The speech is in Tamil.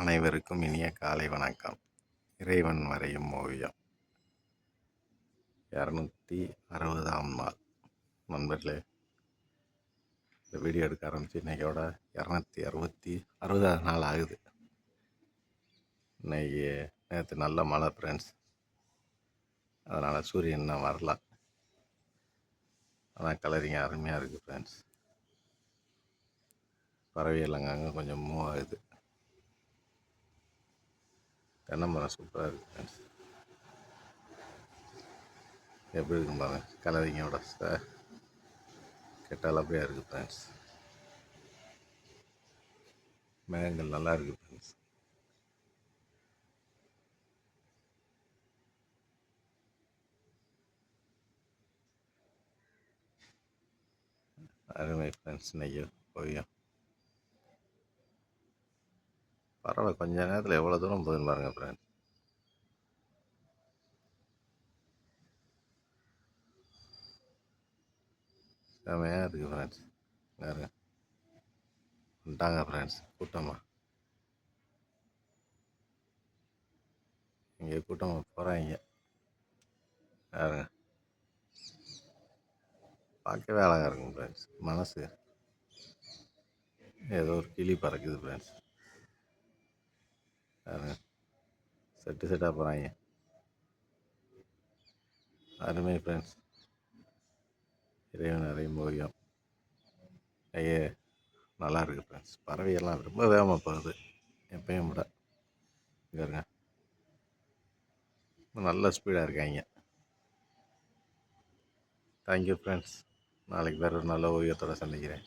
அனைவருக்கும் இனிய காலை வணக்கம். இறைவன் வரையும் ஓவியம். இரநூத்தி அறுபதாம் நாள். நண்பர்களே இந்த வீடியோ எடுக்க ஆரம்பித்து இன்றைக்கோட இரநூத்தி அறுபத்தி அறுபதாவது நாள் ஆகுது. இன்னைக்கு நேற்று நல்ல மழை ஃப்ரெண்ட்ஸ் அதனால் சூரியன் இன்னும் வரல. ஆனால் கலரிங் அருமையாக இருக்குது ஃப்ரெண்ட்ஸ் பறவைகள் அங்கங்கே கொஞ்சம் மூவ் ஆகுது. தென்னை மரம் சூப்பராக இருக்குது ஃப்ரெண்ட்ஸ் எப்படி இருக்கும் பாருங்க கலரிங்கோட கெட்டால் அப்படியே இருக்குது ஃப்ரெண்ட்ஸ் மேகங்கள் நல்லா இருக்குது ஃப்ரெண்ட்ஸ் அருமை ஃப்ரெண்ட்ஸ் நெய்யோ ஓவியம் பரவாயில்ல. கொஞ்ச நேரத்தில் எவ்வளோ தூரம் போகுதுன்னு பாருங்கள் ஃப்ரெண்ட் செமையாக இருக்குது ஃப்ரெண்ட்ஸ் பாருங்க. வந்துட்டாங்க ஃப்ரெண்ட்ஸ் கூட்டமாக இங்கே கூட்டமாக போகிறாங்க பாருங்க. பார்க்கவே அழகாக இருக்கும் ஃப்ரெண்ட்ஸ் மனசு. ஏதோ ஒரு கிளி பறக்குது ஃப்ரெண்ட்ஸ் செட்டு செட்டாக போகிறாங்க அருமை ஃப்ரெண்ட்ஸ் இறைவன் அறையும் ஓவியம் ஐயே நல்லா இருக்குது ஃப்ரெண்ட்ஸ் பறவையெல்லாம் ரொம்ப வேகமாக போகுது. எப்பயும் விட இங்கே இருங்க நல்ல ஸ்பீடாக இருக்காங்க. தேங்க்யூ ஃப்ரெண்ட்ஸ் நாளைக்கு வேறு ஒரு நல்ல ஓவியத்தோடு சந்திக்கிறேன்.